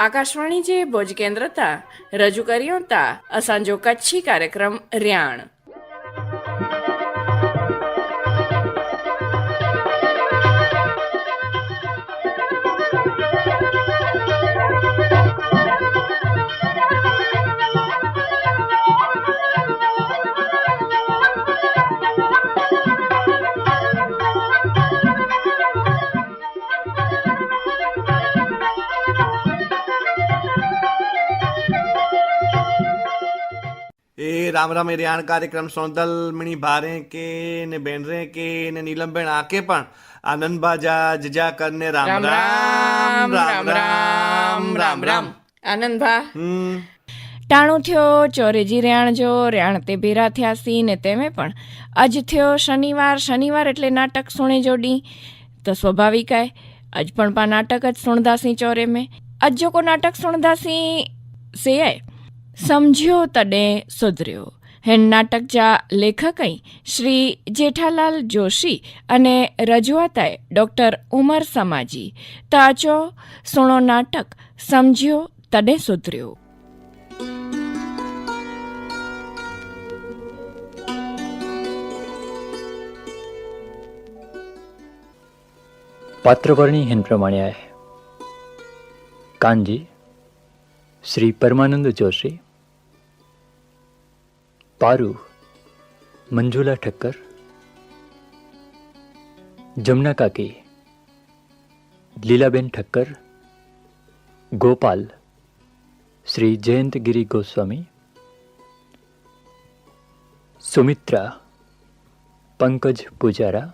આકાશવાણી જે ભોજ કેન્દ્ર તા રજૂ કર્યો તા અસાંજો કચ્છી કાર્યક્રમ રિયાણ. રામ રામ રિયાણ કાર્યક્રમ સોનદલમણી ભારે કે ને બેનરે કે ને નીલમબેન આકે પણ આનંદ બાજા જજા કરને રામ રામ રામ રામ રામ રામ આનંદ ભા. ટાણું થયો ચોરેજી રેણ જો રેણ તે ભેરા થયા સી ને તેમે પણ. અજ થયો શનિવાર શનિવાર એટલે નાટક સુણે જોડી. તો સ્વાભાવિક અજ પણ પા નાટક જ સુણદાસી ચોરે મેં. અજ જો કો નાટક સુણદાસી સેય સમજ્યો તને સુધર્યો. હે નાટકજા લેખકઈ શ્રી જેઠાલાલ જોશી અને રજૂઆતાએ ડૉક્ટર ઉમર સમાજી તાજો સુણો નાટક સમજ્યો તને સુધર્યો. પાત્રવરણી હેન પ્રમાણે કાનજી, શ્રી પરમાનંદ જોશી પારુ મંજુલા ઠક્કર, જમના કાકી, લીલાબેન ઠક્કર, ગોપાલ, શ્રી જયંતગીરી ગોસ્વામી, સુમિત્રા, પંકજ પૂજારા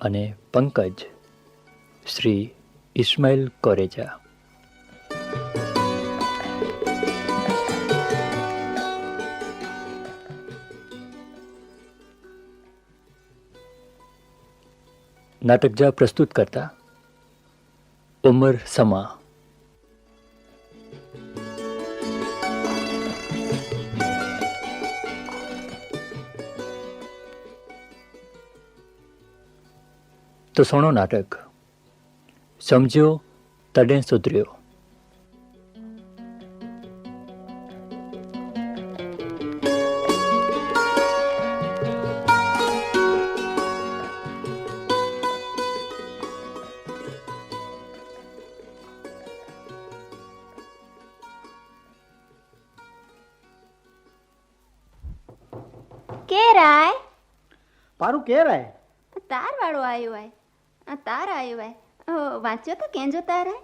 અને પંકજ શ્રી ઇસ્માઇલ કોરેજા. નાટક જા પ્રસ્તુત કરતા ઉમર સમા. તો સોણો નાટક. સમજ્યો તડે સુધર્યો. અ, વાંચ્યો તો કેંજો તાર આય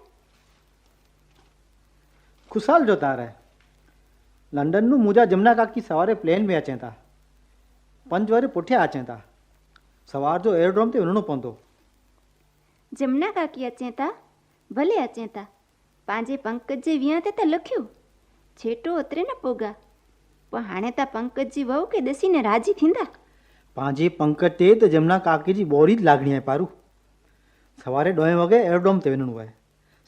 ખુશાલ જો તારે લંડનનું મુજા જમના કાકી સવારે પ્લેન में अचें था पंज वरे पुठियां अचें था सवार जो एयरड्रोम ते वञिणो पवंदो जमुना काकी अचें था भले अचें था पंहिंजे पंकज जे विहां ते त लिखियो छेटो ओतिरे न पोगा पोइ हाणे त पंकज जी वहू खे ॾिसीने राजी थींदा पंहिंजे पंकज ते त जमुना काकी जी बोरी જ લાગણી आहे पारू સવારે ડોય વાગે એરડોમ તે તેવેનું હોય.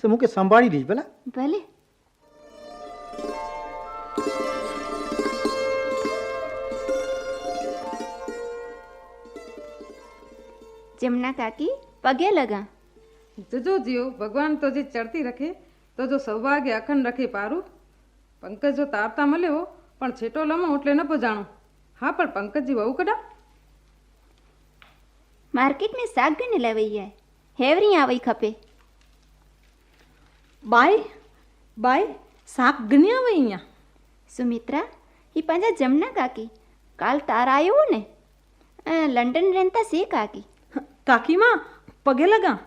સો મૂકે સંભાળી લઈશ ભલે. ભલે. જમના કાકી પગે લગા. જજો જીઓ ભગવાન તો જે ચડતી રખે તો જો સૌભાગ્ય અખંડ રખે પારું. પંકજ જો તારતા મળ્યો પણ છેટો લમો એટલે ન પજાણું. હા પણ પંકજજી વહુ કડા માર્કેટને શાક ગને લાવી જાય. હેવરી આવી ખપે. બાય બાય સાપ ગને આવે અહીંયા? સુમિત્રા એ પાંજા જમના કાકી? કાલ તાર આવ્યો ને? લંડન રહેતા છે કાકી. કાકીમાં? પગે લગા?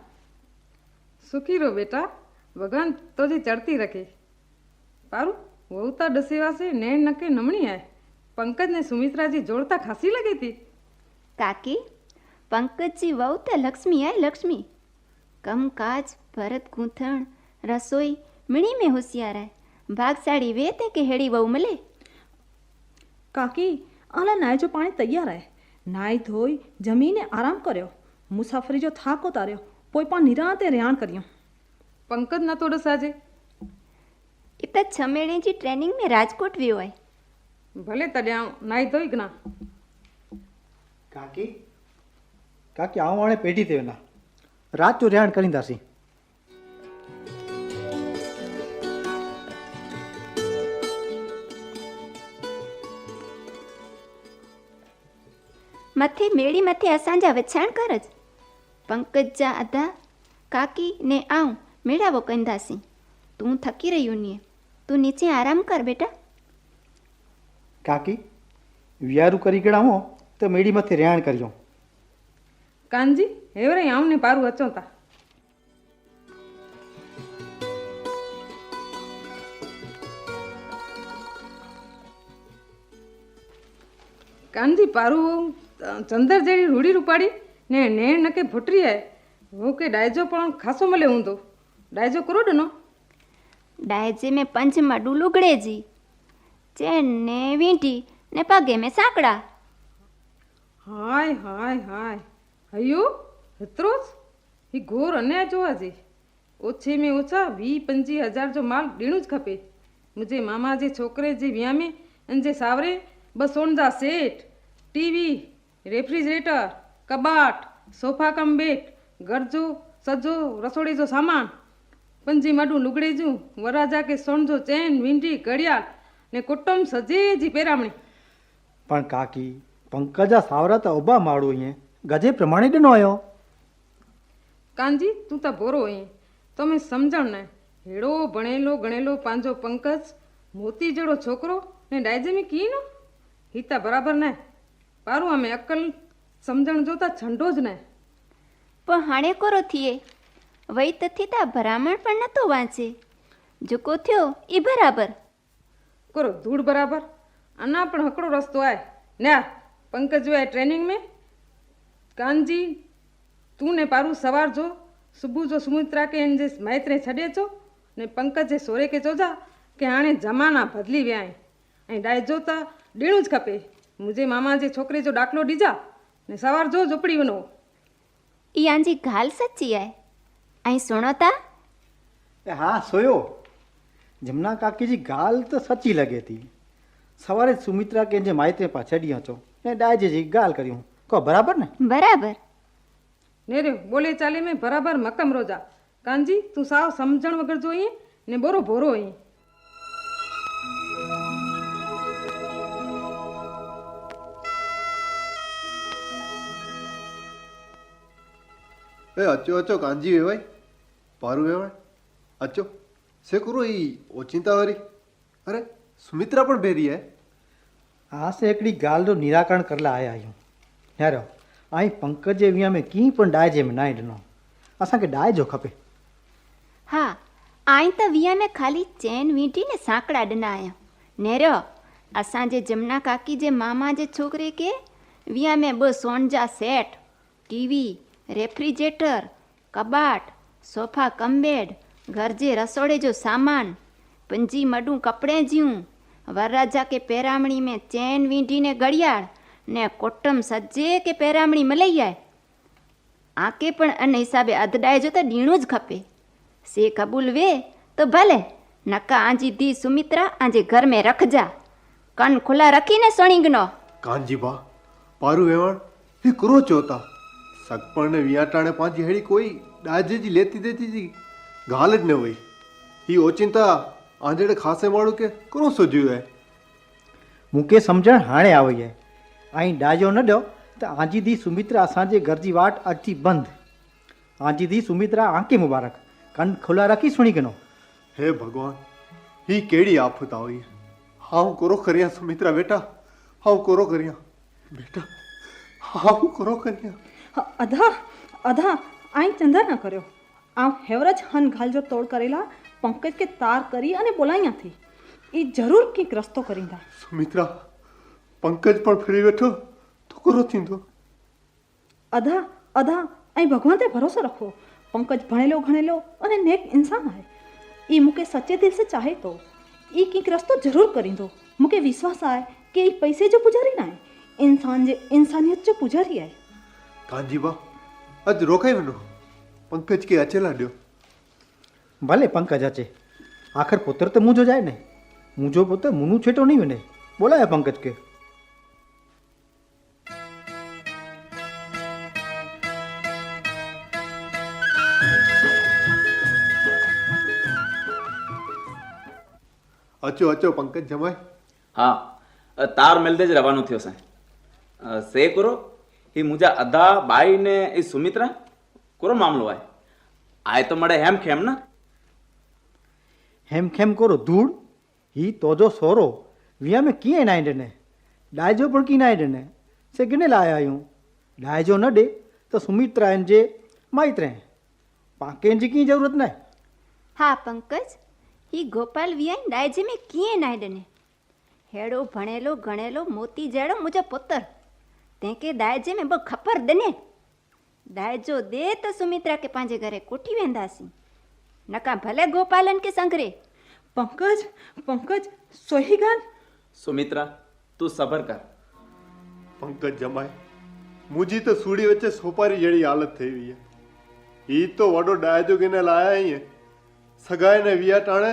સુખી રહો બેટા. ભગવાન તો જે ચડતી રખે. પારું વહુ તા ડસેવાસે નેણ નકે નમણી આય. પંકજને સુમિત્રાજી જોડતા ખાસી લગી હતી. કાકી પંકજજી વહુ તે લક્ષ્મી આય લક્ષ્મી. કમકાજ ભરત ગૂંથણ રસોઈ મીણી મેં હોશિયાર ભાગશાળી વે તે કે હેડી બહુ મળે? કાકી આલા નાય જો પાણી તૈયાર હે. નાય ધોઈ જમીને આરામ કર્યો. મુસાફરી જો થાક ઉતાર્યો કોઈ પણ નિરાંતે રેહાણ કર્યું. પંકજ ના તોડો સાજે એ તો છ મહિનેની ટ્રેનિંગ મેં રાજકોટ વ્યો હોય ભલે તડ્યા નાઈ ધોઈ ના? કાકી કાકી આવું વાળે પેઢી થયો ના. રાતું રહેણ કરીંદાસી મથે મેળી મથે અસાંજા વછાણ કર જ. પંકજા આધા કાકી ને આઉં મેળાવો કંદાસી તું થકી રહ્યું ને. તું નીચે આરામ કર બેટા. કાકી વ્યારું કરી ગળા હું તો મેળી મથે રહેણ કર્યો કાનજી હેવરે આમને પારું અચોતા. કાનજી પારું ચંદર જેવી રૂડી રૂપાડી ને નેણ નકે ભૂટરી આય. હું કે ડાયજો પણ ખાસો મળે હું તો ડાયજો કરોડનો ડાયજી મેં પંચમાં ડુલુગડેજી જે ને વીંટી ને પગે મેં સાંકડા. હાય હાય હાય. ಅಯ್ಯೋ હતરોજ? એ ઘોર અન્યાય જોવા જઈ ઓછે મેં ઓછા વી પંજી હજાર જો માલ દેણું જ ખપે. મુજે મામા, જે છોકરે, જે વ્યામે અને જે સાવરે બસોણદા સેટ ટીવી, રેફ્રિજરેટર, કબાટ, સોફા કમ બેટ, ગરજો, સજો રસોડી જો સામાન પંજી માડું લુગડેજું વરાજા કે સોણજો ચેન, વીંટી, ઘડિયાળ ને કુટુંબ સજેજી પહેરામણી. પણ કાકી, પંકજા સાવરા તો ઊભા માળું અહીંયા. ಗಜೆ ಪ್ರಮಾಣಿಡನೋಯೋ કાનજી તું તા બોરો એ તમે સમજણ ને. હેડો ભણેલો ગણેલો પાંજો પંકજ મોતી જેડો છોકરો ને ડાયજેમી કીનો હિતા બરાબર ને? પારું અમે અક્કલ સમજણ જોતા છંડો જ ને. પણ હાણે કરો થીએ? વૈ તથી તા ભરામણ પણ નતો વાંચે. જોકો થયો એ બરાબર. કરો ધૂળ બરાબર? આના પણ હકડો રસ્તો આય. ને પંકજ જોયા ટ્રેનિંગ મેં? કાનજી તું ને પારું સવાર જો. સુબુ જો સુમિત્રા કે એને જે મૈત્રે છડે છો ને પંકજે સોરે કે ચોજા કે આણે જમાના બદલી વ્યાય. અહીં ડાય જોતા ડેણું જ ખપે. મુજે મામા જે છોકરી જો ડાકલો ડીજા ને સવાર જો ઝૂંપડી વનો ઈ આંજી ગાલ સચ્ચી આય? અહીં સુણોતા હા સોયો. જમના કાકીજી ગાલ તો સચ્ચી લગે હતી સવારે સુમિત્રા કે જે માહિતી પાછળ છો ને ડાયજી ગાલ કર્યું. કહો બરાબર ને? બરાબર. ને રે બોલે ચાલે મેં બરાબર મક્કમ રોજા. કાનજી તું સાવ સમજણ વગર જોઈએ ને બોરો ભોરો અહીં. એ અચો અચો કાનજી વેવાય. પારું વેવાય. અચો શે કરું એ ઓચિંતા વરી અરે સુમિત્રા પણ ભેરી હે? હા સે એકડી ગાલનું નિરાકરણ કરલા આયા હું यारो आई पंकज जे विया में कीअं पण डाए जे में नाहे ॾिनो असांखे डाए जो खपे हा आई त वीह में ख़ाली चैन वींटी ने साकड़ा ॾिना आहियां नेरियो असांजे जमुना काकी जे मामा जे छोकिरे खे वीह में ॿ सोन जा set TV refrigerator कबाट sofa cum bed घर जे रसोड़े जो सामान पंजी मडूं कपिड़े जूं वरराजा के पेरामणी में चैन वींटी ने घड़ियाळ ને કોટમ સજ્જે કે પહેરામણી મળી જાય આંકે પણ અને હિસાબે અધડાય જોતા ડીણું જ ખપે. સે કબૂલ વે તો ભલે. નકા આંજી ધી સુમિત્રા આંજે ઘર મેં રખજા કન ખુલ્લા રખીને સણીગનો. કાનજીબા પારું વેવણ ફિકરો ચોતા. સગપણને વિયાટાણે પાંચી હેડી કોઈ ડાજેજી લેતી દેતી ગાલ જ ન હોય હી ઓચિંતા આંજડે ખાસે માળું કે કરું સોજ્યું હે? મુકે સમજણ હાણે આવી જાય ऐं ॾाजो न ॾियो त आंजी धी सुमित्रा असांजे घर जी वाट अची बंदि आंजी धी सुमित्रा आंके मुबारक कन खुला रखी सुणी गिनो હે ભગવાન હી કેડી આફત આવી હાઉ કરો કર્યા સુમિત્રા બેટા હાઉ કરો કર્યા બેટા હાઉ કરો કર્યા હ, અધા અધા આઈ ચંદા ન કર્યો આમ હેવરજ હન ઘાલજો તોડ કરેલા પંકજ કે તાર કરી અને બોલાયાથી એ જરૂર કંઈક રસ્તો કરીંદા સુમિત્રા पंकज पण फिरी वेठो थुकरो थींदो अदा अदा ऐं भॻवान ते भरोसो रखो पंकज भणेलो घणेलो अने नेक इंसानु आहे ई मूंखे सचे दिलि से चाहे थो ई कंहिंखे रस्तो ज़रूरु करींदो मूंखे विश्वास आहे की ई पैसे जो पुजारी न आहे इंसान जे इंसानियत जो पुजारी आहे कांजी भाउ अॼु रोकाए वञो पंकज खे अचे लाइ ॾियो भले पंकज अचे आख़िर पुत्र त मुंहिंजो जाए न मुंहिंजो पुत्र मुनू छेटो नहीं वञे बोलाया पंकज खे અચો અચો પંકજ જમાઈ. હા તાર મેલદે જ રવાનું થયો સાહેબ. સે કરો એ મુજા અધા બાઈ ને એ સુમિત્રા કરો મામલો આય. આય તો મળે હેમ ખેમ ના? હેમ ખેમ કરો ધૂળ? હી તો જો સોરો વિયા મેં કીએ ના? ડને ડાયજો પણ કી ના? ડને સે કેને લાય આયું? ડાયજો ન ડે તો સુમિત્રા એન જે માઈત્રે. પાકે જી કી જરૂરત નહીં હા પંકજ. ઈ ગોપાલ વિયાઈ ડાયજે મેં કીએ નાયડને હેડો ભણેલો ગણેલો મોતી જેડો મુજો પુત્ર. તે કે ડાયજે મેં બહુ ખબર દને ડાયજો દે તો સુમિત્રા કે પાંજે ઘરે કોઠી વેંદાસી. નકા ભલે ગોપાલન કે સંઘરે. પંકજ પંકજ સોહી ગાલ સુમિત્રા તું સબર કર. પંકજ જમાય મુજી તો સૂડી વચ્ચે સોપારી જેડી હાલત થઈ वई आहे ઈ તો વડો ડાયજો કેને લાયા અહીં સગાઈ ને વિયા ટાણે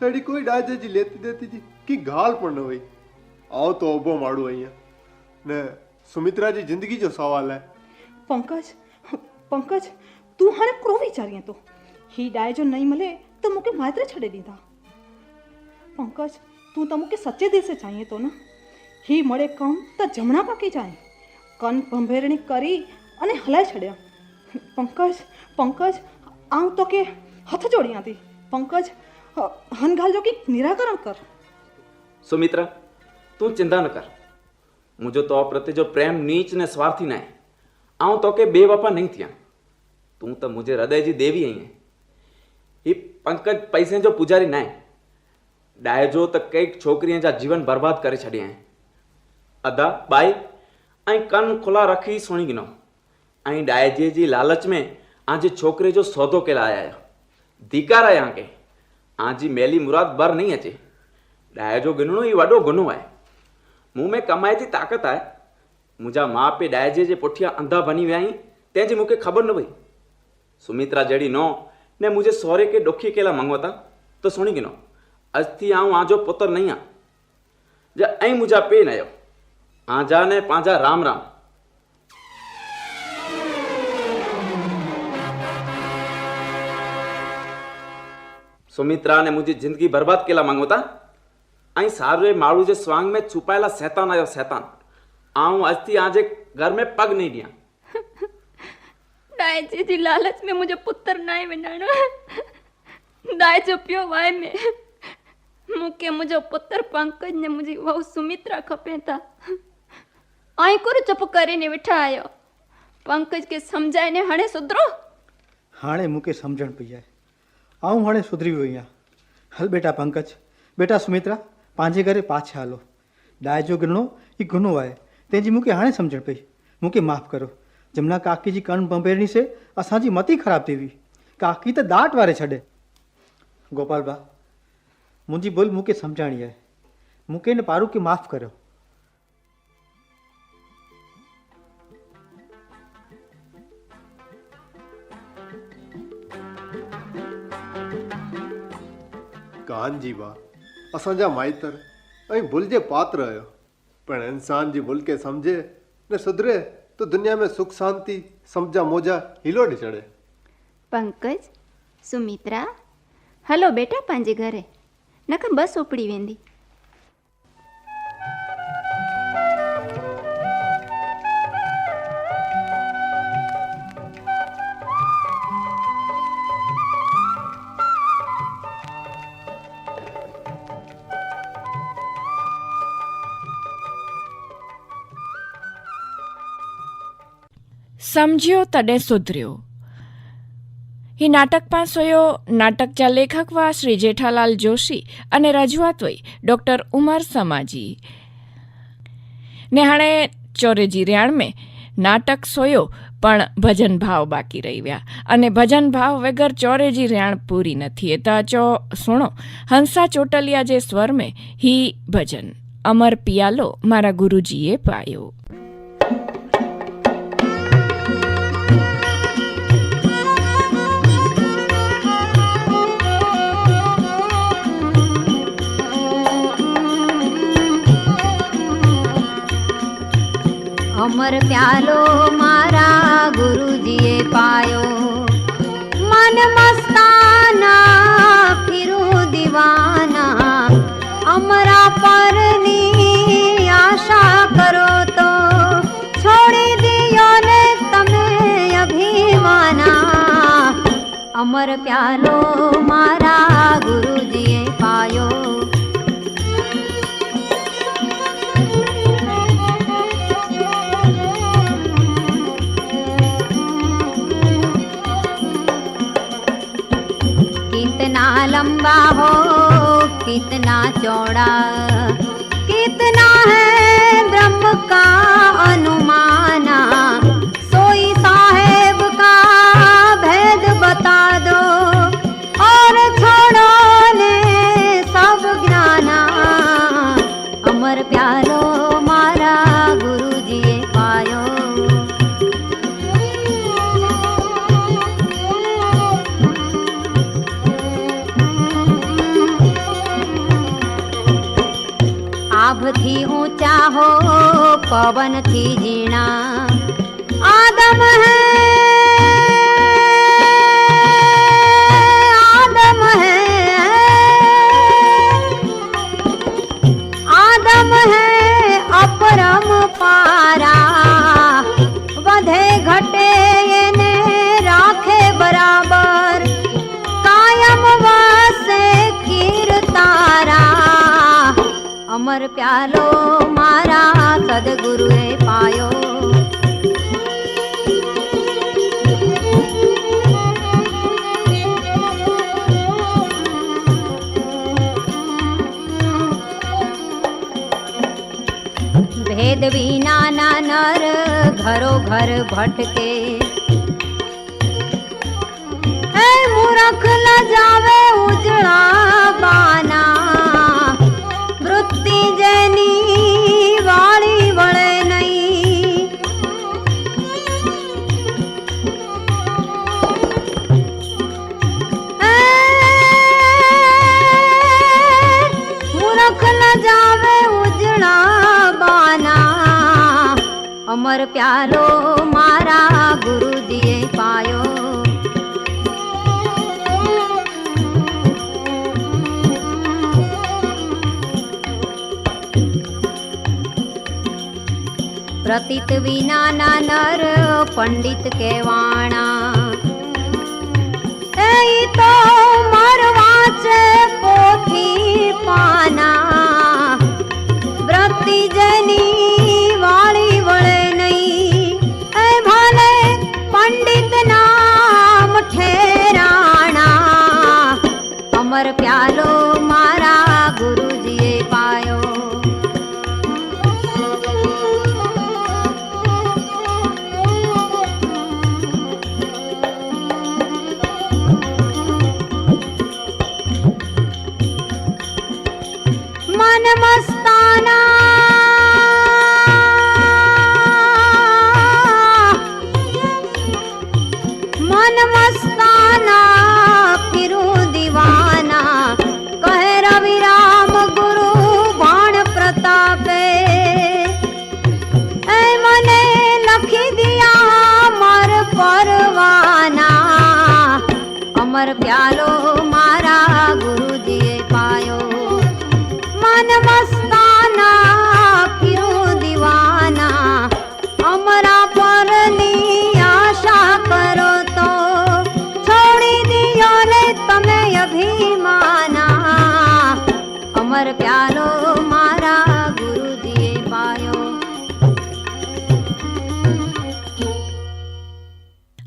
તેડી કોઈ ડાજેજી લેતી દેતી જી. કે ગાલ પણ ન હોય આવ તો ઊભો માડું અહીંયા. ને સુમિત્રાજી જિંદગી જો સવાલ હે. પંકજ પંકજ, તું હાણે ક્રો વિચારીએ તો. હી ડાય જો નહીં મળે તો મુકે માત્ર છડે દીધા. પંકજ, તું તો મુકે સચ્ચે દેશે ચાહીએ તો ને. હી મળે કમ તો જમણા પાકી જાય. કન ભંભેરણી કરી અને હલાય છડ્યા. પંકજ પંકજ, આવું તો કે હાથ જોડ્યાથી પંકજ હનગાલ જો કંઈક નિરાકરણ કર. સુમિત્રા, તું ચિંતા ન કર. મુજો તો પ્રત્યે જો પ્રેમ નીચ ને સ્વાર્થી ના આવું તો કે બે બાપા નહીં થયા. તું તો મુજે હૃદયજી દેવી અહીંયા. એ પંકજ પૈસે જો પૂજારી ના ડાયજો તો કંઈક છોકરીએ જા જીવન બરબાદ કરી છડ્યા અદા બાઈ અહીં કન ખુલા રખી સુણી ગનો અહીં ડાયજી લાલચ મેં આજે છોકરે જો સોદો કેલા આયા. ધિકાર આયા કે આજી મેલી મુરાદ બર નહીં અચે ડાય જો ગણનો એ વડો ગુનો आहे मुंह में कमाए जी ताक़त आहे मुंहिंजा माउ पीउ ડાયજે જે पुठियां अंधा बनी विया आहीं तंहिंजी मूंखे ख़बर न पई सुमित्रा जहिड़ी नो ने मुंहिंजे सहुरे खे ॾुखी केला मंगवता त सुणी गिनो अॼु आऊं आजो पुत्र नहीं आहियां जा ऐं मुंहिंजा पे न आयो आजा ने पंहिंजा राम राम सुमित्रा ने मुंहिंजी ज़िंदगी बर्बाद केला मंगवता ऐं सारे माण्हू जे स्वांग में छुपायला शैतान आयो शैतान आऊं अॼु आजे घर में पग नहीं ॾियां ડાયજે जी लालच में मुझे पुत्र नाए विञाइणो ડાયજો पियो वाए में मूंखे मुंहिंजो पुत्र पंकज ने मुंहिंजी वहू सुमित्रा खपे था आई कुर चुप करे ने वेठा आयो पंकज के समझाए ने हाणे सुधरो हाणे मूंखे सम्झण पई आहे આવું મળે સુધરી ગયું અહીંયા. હાલ બેટા પંકજ. બેટા સુમિત્રા, પાંજે ઘરે પાછા હાલો. ડાયજો ગણો એ ગુનો વાય તેજી મૂકે હાણે સમજણ પઈ મૂકે માફ કરો. જમના કાકીજી કણ પંપેરની છે અસાંજી મતી ખરાબ તેવી કાકી તો દાટ વારે છડે. ગોપાલબા મુંજી બોલ, મૂકે સમજાણી મૂકે ને પારું કે માફ કર્યો रांझी भाउ असांजा माइतर ऐं भुल जे पात्र आहियो पर इंसान जी भुल खे सम्झे न सुधरे तो दुनिया में सुख शांती सम्झा मोजा हिलो ॾे चढ़े पंकज सुमित्रा हलो बेटा पंहिंजे घरे न का बस उपड़ी वेंदी સમજ્યો તડે સુધર્યો. હી નાટક પાસોયો, નાટકચા લેખક વા શ્રી જેઠાલાલ જોશી અને રજૂઆતોય ડોક્ટર ઉમર સમાજી. નેહાણે ચોરેજી રિયાણમે નાટક સોયો, પણ ભજન ભાવ બાકી રહ્યા અને ભજન ભાવ વગર ચોરેજી રેણ પૂરી નથી એતા ચો, સુણો, હંસા ચોટલિયા જે સ્વર મેં હી ભજન. અમર પિયાલો મારા ગુરુજીએ પાયો. અમર પ્યાલો મારા ગુરુજીએ પાયો. મન મસ્તાના ફિરું દીવાના. અમરા પરની આશા કરો તો. છોડી દિયો ને તમે અભિમાના. અમર પ્યાલો મારા लंबा हो, कितना चौड़ा। कितना है ब्रह्म का अनुमाना। सोई साहेब का भेद बता दो, और छोड़ो ने सब ज्ञाना। अमर प्यारो પવનથી ઝીણા. આદમ હે. આદમ હે. આદમ હે અપરમ પારા. વધે ઘટે એને રાખે બરાબર. કાયમ વાસે કીર તારા. અમર પ્યાલો સદગુરુએ પાયો ભેદ વિના નર ઘરો ઘર ભટકે પ્યારો મારા ગુરુજીએ પાયો. પ્રતિત વિનાના નર પંડિત કેવાણા. તો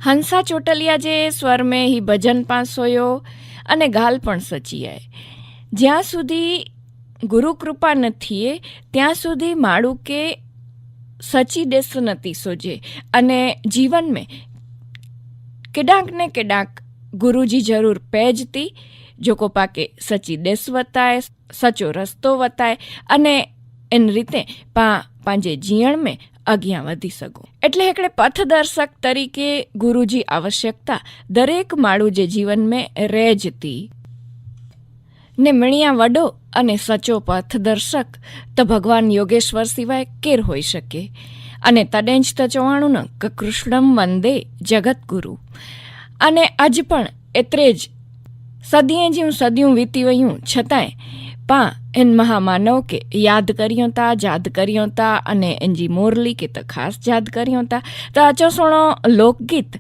હંસા ચોટલિયા જે સ્વર મેં હી ભજન પાસોયો અને ગાલ પણ સચિયાય. જ્યાં સુધી ગુરુકૃપા નથી એ ત્યાં સુધી માળુકે સચી દેશ નથી સોજે. અને જીવન મેં કેડાંક ને કેડાંક ગુરુજી જરૂર પહેજતી જોકો પાકે સચી દેશ વતાય, સચો રસ્તો વતાય, અને એન રીતે પા પાંજે જીવણ મેં અગિયા વધી શકું. એટલે એકડે પથદર્શક તરીકે ગુરુજી આવશ્યકતા દરેક માળું જે જીવન મેં રહેજતી ને મણિયા વડો અને સચો પથદર્શક તો ભગવાન યોગેશ્વર સિવાય કેર હોઈ શકે. અને તડેંજ તો ચોવાણું કૃષ્ણમ વંદે જગતગુરુ અને આજ પણ એત્રે જ સદીએ જેવું સદીયું વીતી વયું છતાંય પા એન મહામાનવ કે યાદ કર્યું તા જાદ કર્યું તા અને એનજી મોરલી કે તો ખાસ યાદ કર્યું તા તો આચો સુણો લોકગીત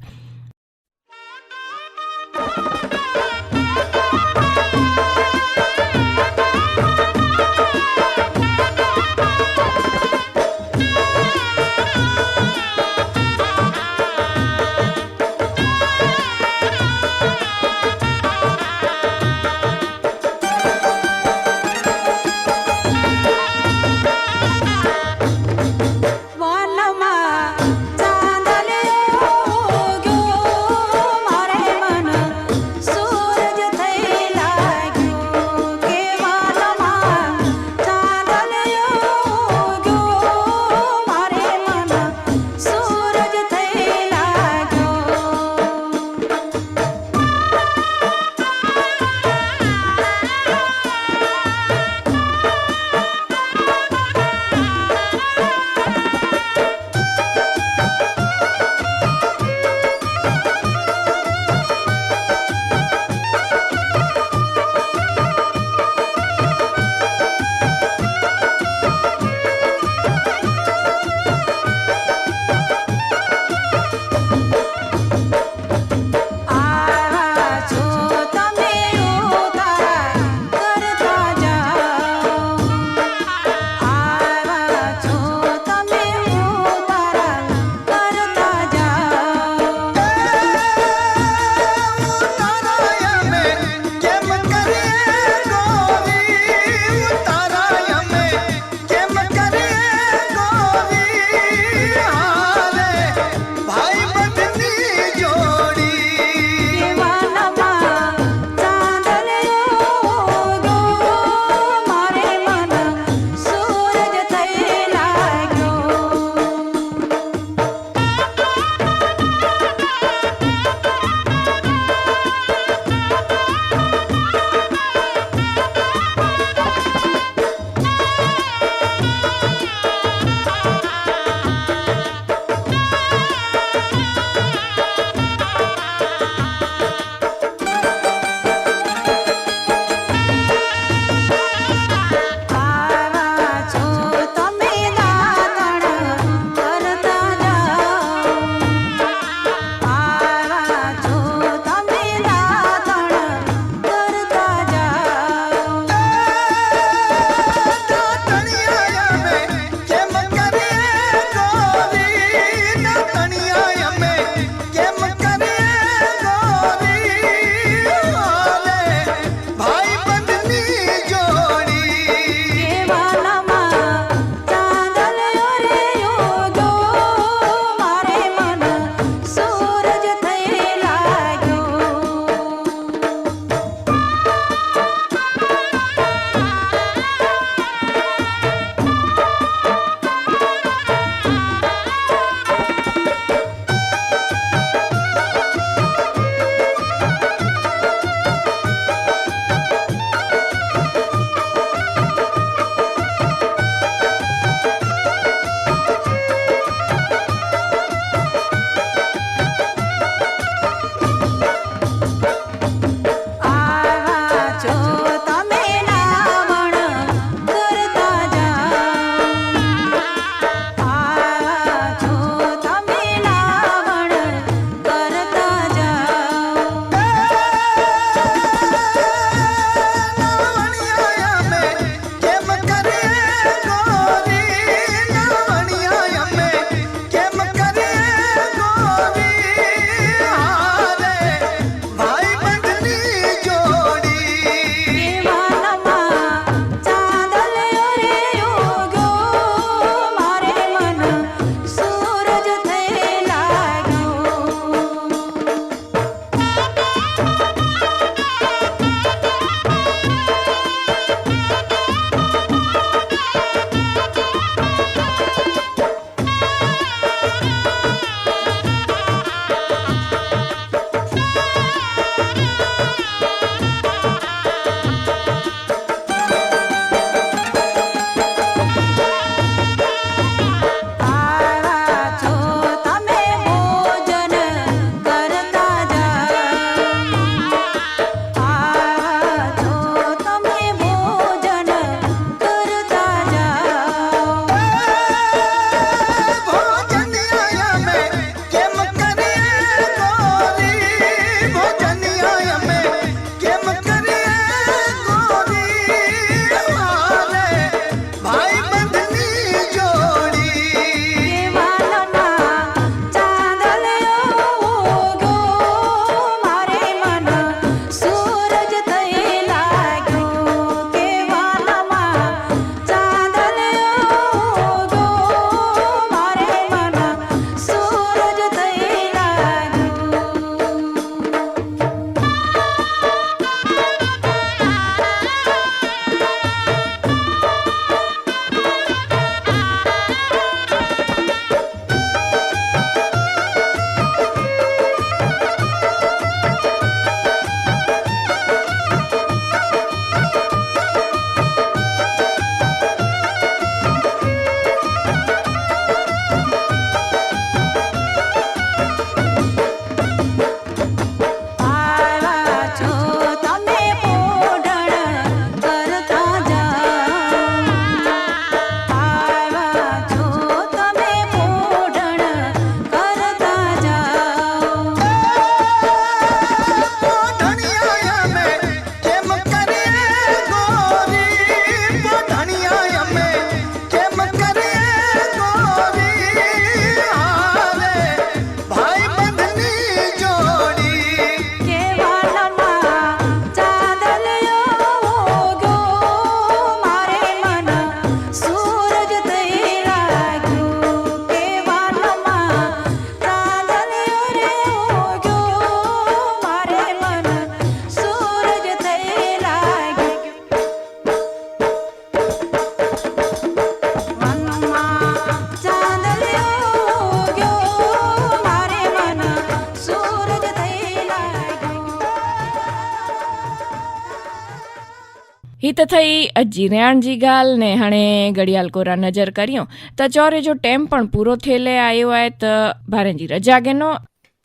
પ્રાપ્ત થઈ જીરેણજી ગાલ ને હણે ઘડિયાળ કોરા નજર કર્યો. તચોરે જો ટેમ પણ પૂરો થેલે આવ્યો હોય તો ભારેજી રજાગેનો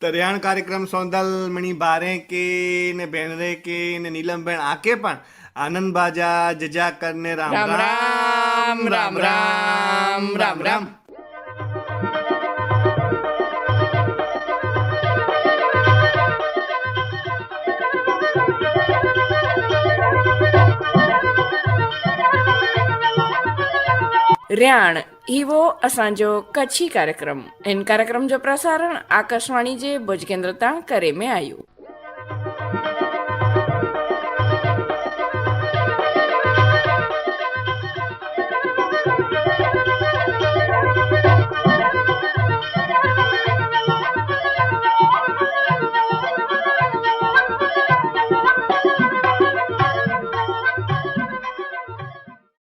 તરિયાણ કાર્યક્રમ સોંદલ મણી બારે કે ને બેનરે કે ને નીલમબેન આકે પણ? આનંદ બાજા જજા કરને રામ રામ રામ રામ રામ રામ. जजा करने राम राम राम राम राम राम राम रियाण इहो असांजो कच्छी कार्यक्रम इन कार्यक्रम जो प्रसारण आकाशवाणी जे भुज केंद्र तां करे में आयो